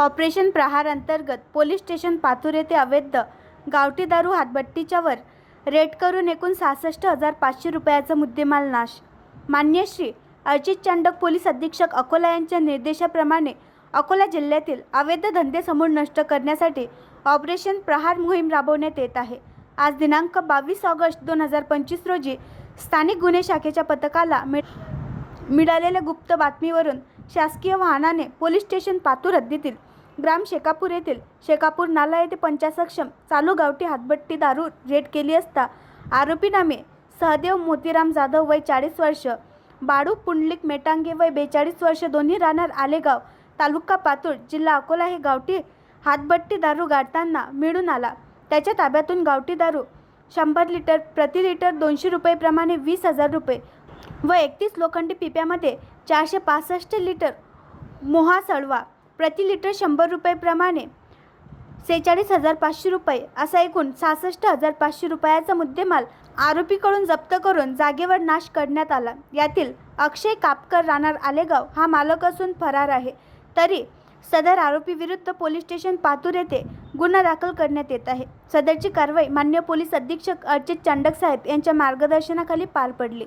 Operation प्रहार अंतर्गत police station Patur येथे अवैध गावठी दारू हातभट्टीच्यावर वर करून एकूण सहासष्ट हजार पाचशे रुपयाचा मुद्देमाल नाश. मान्य श्री. अर्चित चांडक पोलीस अधीक्षक अकोला यांच्या निर्देशाप्रमाणे अकोला जिल्ह्यातील अवैध धंदे समूळ नष्ट करण्यासाठी ऑपरेशन प्रहार मोहीम राबवण्यात येत आहे. आज दिनांक बावीस ऑगस्ट दोन हजार पंचवीस रोजी स्थानिक गुन्हे शाखेच्या पथकाला मिळ मिळालेल्या गुप्त बातमीवरून शासकीय वाहनाने पोलीस स्टेशन पातूर हद्दीतील ग्राम शेकापूर येथील शेकापूर नाला येथे पंचासक्षम चालू गावठी हातभट्टी दारू रेड केली असता आरोपी नामे सहदेव मोतीराम जाधव वय चाळीस वर्ष बाळू पुंडलिक मेटांगे वय बेचाळीस वर्ष दोन्ही राहणार आलेगाव तालुका पातूर जिल्हा अकोला हे गावठी हातभट्टी दारू गाडताना मिळून आला. त्याच्या ताब्यातून गावठी दारू शंभर लिटर प्रति लिटर दोनशे रुपयेप्रमाणे वीस हजार रुपये व एकतीस लोखंडी पिप्यामध्ये चारशे पासष्ट लिटर मोहा सळवा प्रति लिटर शंभर रुपयेप्रमाणे सेहेचाळीस हजार पाचशे रुपये असा एकूण सहासष्ट हजार पाचशे रुपयाचा मुद्देमाल आरोपीकडून जप्त करून जागेवर नाश करण्यात आला. यातील अक्षय कापकर राहणार आलेगाव हा मालक असून फरार आहे. तरी सदर आरोपी विरुद्ध पोलीस स्टेशन पातूर येथे गुन्हा दाखल करण्यात येत आहे. सदरची कारवाई मान्य पोलीस अधीक्षक अर्चित चांडक साहेब यांच्या मार्गदर्शनाखाली पार पडली.